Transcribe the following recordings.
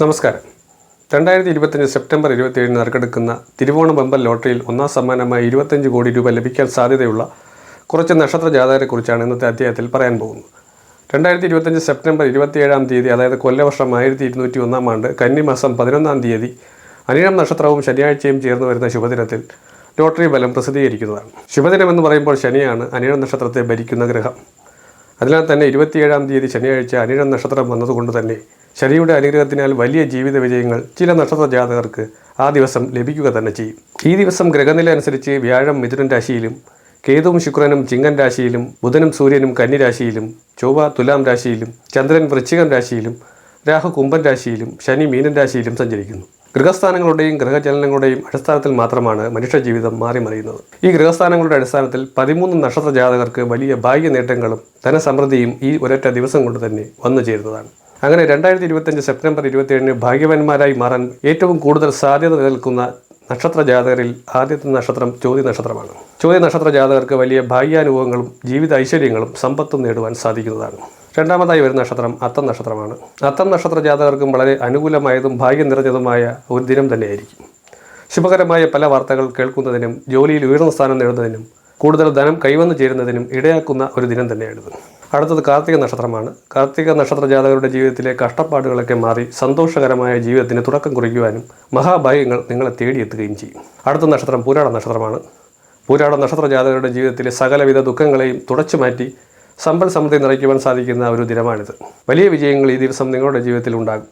നമസ്കാരം. രണ്ടായിരത്തി ഇരുപത്തഞ്ച് സെപ്റ്റംബർ ഇരുപത്തിയേഴിന് നറുക്കെടുക്കുന്ന തിരുവോണ ബമ്പൽ ലോട്ടറിയിൽ ഒന്നാം സമ്മാനമായി ഇരുപത്തഞ്ച് കോടി രൂപ ലഭിക്കാൻ സാധ്യതയുള്ള കുറച്ച് നക്ഷത്ര ജാതകരെക്കുറിച്ചാണ് ഇന്നത്തെ അധ്യായത്തിൽ പറയാൻ പോകുന്നത്. രണ്ടായിരത്തി ഇരുപത്തഞ്ച് സെപ്റ്റംബർ ഇരുപത്തിയേഴാം തീയതി അതായത് കൊല്ലവർഷം ആയിരത്തി ഇരുന്നൂറ്റി ഒന്നാം ആണ്ട് കന്നിമാസം പതിനൊന്നാം തീയതി അനിഴം നക്ഷത്രവും ശനിയാഴ്ചയും ചേർന്ന് വരുന്ന ശുഭദിനത്തിൽ ലോട്ടറി ബലം പ്രസിദ്ധീകരിക്കുന്നതാണ്. ശുഭദിനം എന്ന് പറയുമ്പോൾ ശനിയാണ് അനിഴം നക്ഷത്രത്തെ ഭരിക്കുന്ന ഗ്രഹം. അതിനാൽ തന്നെ ഇരുപത്തിയേഴാം തീയതി ശനിയാഴ്ച അനിഴം നക്ഷത്രം വന്നതുകൊണ്ട് തന്നെ ശനിയുടെ അനുഗ്രഹത്തിനാൽ വലിയ ജീവിത വിജയങ്ങൾ ചില നക്ഷത്ര ജാതകർക്ക് ആ ദിവസം ലഭിക്കുക തന്നെ ചെയ്യും. ഈ ദിവസം ഗ്രഹനില അനുസരിച്ച് വ്യാഴം മിഥുനൻ രാശിയിലും കേതുവും ശുക്രനും ചിങ്ങൻ രാശിയിലും ബുധനും സൂര്യനും കന്നിരാശിയിലും ചൊവ്വ തുലാം രാശിയിലും ചന്ദ്രൻ വൃശ്ചികം രാശിയിലും രാഹു കുംഭൻ രാശിയിലും ശനി മീനൻ രാശിയിലും സഞ്ചരിക്കുന്നു. ഗൃഹസ്ഥാനങ്ങളുടെയും ഗ്രഹചലനങ്ങളുടെയും അടിസ്ഥാനത്തിൽ മാത്രമാണ് മനുഷ്യജീവിതം മാറി മറിയുന്നത് ഈ ഗൃഹസ്ഥാനങ്ങളുടെ അടിസ്ഥാനത്തിൽ പതിമൂന്ന് നക്ഷത്ര ജാതകർക്ക് വലിയ ഭാഗ്യ നേട്ടങ്ങളും ധനസമൃദ്ധിയും ഈ ഒരൊറ്റ ദിവസം കൊണ്ട് തന്നെ വന്നു ചേരുന്നതാണ്. അങ്ങനെ രണ്ടായിരത്തി ഇരുപത്തഞ്ച് സെപ്റ്റംബർ ഇരുപത്തിയേഴിന് ഭാഗ്യവാന്മാരായി മാറാൻ ഏറ്റവും കൂടുതൽ സാധ്യത നിലനിൽക്കുന്ന നക്ഷത്ര ജാതകരിൽ ആദ്യത്തെ നക്ഷത്രം ചോദ്യ നക്ഷത്രമാണ്. ചോദ്യ നക്ഷത്ര ജാതകർക്ക് വലിയ ഭാഗ്യാനുഭവങ്ങളും ജീവിത ഐശ്വര്യങ്ങളും സമ്പത്തും നേടുവാൻ സാധിക്കുന്നതാണ്. രണ്ടാമതായി വരുന്ന നക്ഷത്രം അത്തം നക്ഷത്രമാണ്. അത്തം നക്ഷത്ര ജാതകർക്കും വളരെ അനുകൂലമായതും ഭാഗ്യം നിറഞ്ഞതുമായ ഒരു ദിനം തന്നെയായിരിക്കും. ശുഭകരമായ പല വാർത്തകൾ കേൾക്കുന്നതിനും ജോലിയിൽ ഉയർന്ന സ്ഥാനം നേടുന്നതിനും കൂടുതൽ ധനം കൈവന്നു ചേരുന്നതിനും ഇടയാക്കുന്ന ഒരു ദിനം തന്നെയാണിത്. അടുത്തത് കാർത്തിക നക്ഷത്രമാണ്. കാർത്തിക നക്ഷത്ര ജാതകരുടെ ജീവിതത്തിലെ കഷ്ടപ്പാടുകളൊക്കെ മാറി സന്തോഷകരമായ ജീവിതത്തിന് തുടക്കം കുറിക്കുവാനും മഹാഭാഗ്യങ്ങൾ നിങ്ങളെ തേടിയെത്തുകയും ചെയ്യും. അടുത്ത നക്ഷത്രം പൂരാട നക്ഷത്രമാണ്. പൂരാട നക്ഷത്ര ജാതകരുടെ ജീവിതത്തിലെ സകലവിധ ദുഃഖങ്ങളെയും തുടച്ചു മാറ്റി സമ്പൽ സമൃദ്ധി നിറയ്ക്കുവാൻ സാധിക്കുന്ന ഒരു ദിനമാണിത്. വലിയ വിജയങ്ങൾ ഈ ദിവസം നിങ്ങളുടെ ജീവിതത്തിൽ ഉണ്ടാകും.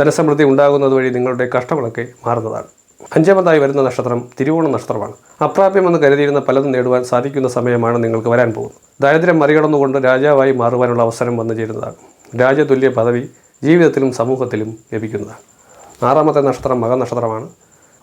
ധനസമൃദ്ധി ഉണ്ടാകുന്നത് വഴി നിങ്ങളുടെ കഷ്ടങ്ങളൊക്കെ മാറുന്നതാണ്. അഞ്ചാമതായി വരുന്ന നക്ഷത്രം തിരുവോണ നക്ഷത്രമാണ്. അപ്രാപ്യമെന്ന് കരുതിയിരുന്ന പലതും നേടുവാൻ സാധിക്കുന്ന സമയമാണ് നിങ്ങൾക്ക് വരാൻ പോകുന്നത്. ദാരിദ്ര്യം മറികടന്നുകൊണ്ട് രാജാവായി മാറുവാനുള്ള അവസരം വന്നു ചേരുന്നതാണ്. രാജതുല്യ പദവി ജീവിതത്തിലും സമൂഹത്തിലും ലഭിക്കുന്നതാണ്. ആറാമത്തെ നക്ഷത്രം മകനക്ഷത്രമാണ്.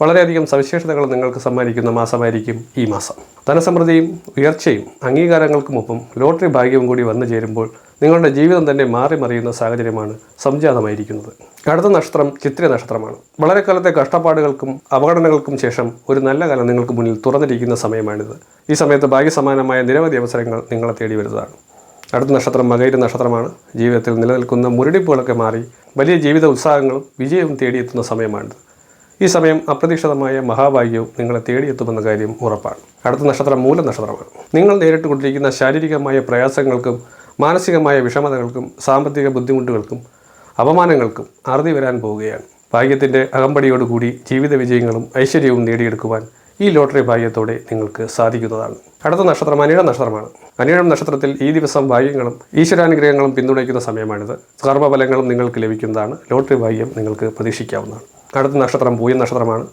വളരെയധികം സവിശേഷതകൾ നിങ്ങൾക്ക് സമ്മാനിക്കുന്ന മാസമായിരിക്കും ഈ മാസം. ധനസമൃദ്ധിയും ഉയർച്ചയും അംഗീകാരങ്ങൾക്കുമൊപ്പം ലോട്ടറി ഭാഗ്യവും കൂടി വന്നു ചേരുമ്പോൾ നിങ്ങളുടെ ജീവിതം തന്നെ മാറി മറിയുന്ന സാഹചര്യമാണ് സംജാതമായിരിക്കുന്നത്. അടുത്ത നക്ഷത്രം ചിത്ര നക്ഷത്രമാണ്. വളരെ കാലത്തെ കഷ്ടപ്പാടുകൾക്കും അപകടങ്ങൾക്കും ശേഷം ഒരു നല്ല കാലം നിങ്ങൾക്ക് മുന്നിൽ തുറന്നിരിക്കുന്ന സമയമാണിത്. ഈ സമയത്ത് ഭാഗ്യസമാനമായ നിരവധി അവസരങ്ങൾ നിങ്ങളെ തേടി വരുന്നതാണ്. അടുത്ത നക്ഷത്രം മകൈര നക്ഷത്രമാണ്. ജീവിതത്തിൽ നിലനിൽക്കുന്ന മുരടിപ്പുകളൊക്കെ മാറി വലിയ ജീവിത ഉത്സാഹങ്ങളും വിജയവും തേടിയെത്തുന്ന സമയമാണിത്. ഈ സമയം അപ്രതീക്ഷിതമായ മഹാഭാഗ്യവും നിങ്ങളെ തേടിയെത്തുമെന്ന കാര്യം ഉറപ്പാണ്. അടുത്ത നക്ഷത്രം മൂല നക്ഷത്രമാണ് നിങ്ങൾ നേരിട്ട് കൊണ്ടിരിക്കുന്ന ശാരീരികമായ പ്രയാസങ്ങൾക്കും മാനസികമായ വിഷമതകൾക്കും സാമ്പത്തിക ബുദ്ധിമുട്ടുകൾക്കും അപമാനങ്ങൾക്കും അറുതി വരാൻ പോവുകയാണ്. ഭാഗ്യത്തിന്റെ അകമ്പടിയോടുകൂടി ജീവിത വിജയങ്ങളും ഐശ്വര്യവും നേടിയെടുക്കുവാൻ ഈ ലോട്ടറി ഭാഗ്യത്തോടെ നിങ്ങൾക്ക് സാധിക്കുന്നതാണ്. അടുത്ത നക്ഷത്രം അനിഴം നക്ഷത്രമാണ്. അനിഴം നക്ഷത്രത്തിൽ ഈ ദിവസം ഭാഗ്യങ്ങളും ഈശ്വരാനുഗ്രഹങ്ങളും പിന്തുണയ്ക്കുന്ന സമയമാണിത്. കർമ്മഫലങ്ങളും നിങ്ങൾക്ക് ലഭിക്കുന്നതാണ്. ലോട്ടറി ഭാഗ്യം നിങ്ങൾക്ക് പ്രതീക്ഷിക്കാവുന്നതാണ്. അടുത്ത നക്ഷത്രം പൂയ നക്ഷത്രമാണ്.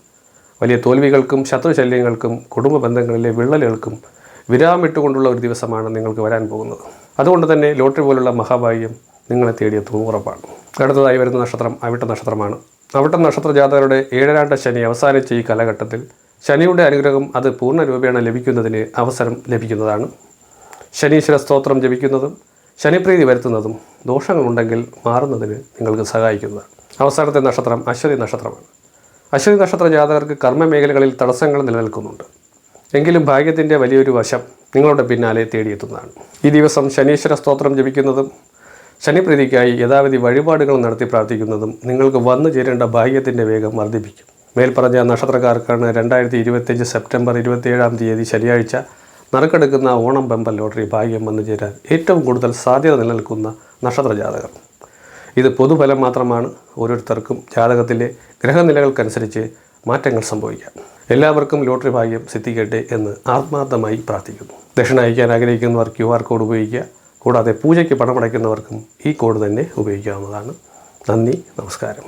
വലിയ തോൽവികൾക്കും ശത്രുശല്യങ്ങൾക്കും കുടുംബ ബന്ധങ്ങളിലെ വിള്ളലുകൾക്കും വിരാമിട്ടുകൊണ്ടുള്ള ഒരു ദിവസമാണ് നിങ്ങൾക്ക് വരാൻ പോകുന്നത്. അതുകൊണ്ട് തന്നെ ലോട്ടറി പോലുള്ള മഹാഭാഗ്യം നിങ്ങളെ തേടിയെത്തും ഉറപ്പാണ്. അടുത്തതായി വരുന്ന നക്ഷത്രം അവിട്ട നക്ഷത്രമാണ്. അവിട്ട നക്ഷത്ര ജാതകരുടെ ഏഴരാണ്ട ശനി അവസാനിച്ച ഈ കാലഘട്ടത്തിൽ ശനിയുടെ അനുഗ്രഹം അത് പൂർണ രൂപേണ ലഭിക്കുന്നതിന് അവസരം ലഭിക്കുന്നതാണ്. ശനീശ്വര സ്തോത്രം ജപിക്കുന്നതും ശനിപ്രീതി വരുത്തുന്നതും ദോഷങ്ങളുണ്ടെങ്കിൽ മാറുന്നതിന് നിങ്ങൾക്ക് സഹായിക്കുന്നതാണ്. അവസാനത്തെ നക്ഷത്രം അശ്വതി നക്ഷത്രമാണ്. അശ്വതി നക്ഷത്ര ജാതകർക്ക് കർമ്മ മേഖലകളിൽ തടസ്സങ്ങൾ നിലനിൽക്കുന്നുണ്ട്. എങ്കിലും ഭാഗ്യത്തിന്റെ വലിയൊരു വശം നിങ്ങളുടെ പിന്നാലെ തേടിയെത്തുന്നതാണ്. ഈ ദിവസം ശനീശ്വര സ്തോത്രം ജപിക്കുന്നതും ശനിപ്രീതിക്കായി യഥാവിധി വഴിപാടുകൾ നടത്തി പ്രാർത്ഥിക്കുന്നതും നിങ്ങൾക്ക് വന്നു ചേരേണ്ട ഭാഗ്യത്തിന്റെ വേഗം വർദ്ധിപ്പിക്കും. മേൽപ്പറഞ്ഞ നക്ഷത്രക്കാർക്കാണ് രണ്ടായിരത്തി ഇരുപത്തിയഞ്ച് സെപ്റ്റംബർ ഇരുപത്തിയേഴാം തീയതി ശനിയാഴ്ച നറുക്കെടുക്കുന്ന ഓണം പെമ്പൽ ലോട്ടറി ഭാഗ്യം വന്നു ചേരാൻ ഏറ്റവും കൂടുതൽ സാധ്യത നിലനിൽക്കുന്ന നക്ഷത്ര ജാതകർ ഇത് പൊതുഫലം മാത്രമാണ് ഓരോരുത്തർക്കും ജാതകത്തിലെ ഗ്രഹനിലകൾക്കനുസരിച്ച് മാറ്റങ്ങൾ സംഭവിക്കാം. എല്ലാവർക്കും ലോട്ടറി ഭാഗ്യം സിദ്ധിക്കട്ടെ എന്ന് ആത്മാർത്ഥമായി പ്രാർത്ഥിക്കുന്നു. ദക്ഷിണ അയക്കാൻ ആഗ്രഹിക്കുന്നവർ ക്യു ആർ കോഡ് ഉപയോഗിക്കുക. കൂടാതെ പൂജയ്ക്ക് പണമടയ്ക്കുന്നവർക്കും ഈ കോഡ് തന്നെ ഉപയോഗിക്കാവുന്നതാണ്. നന്ദി നമസ്കാരം.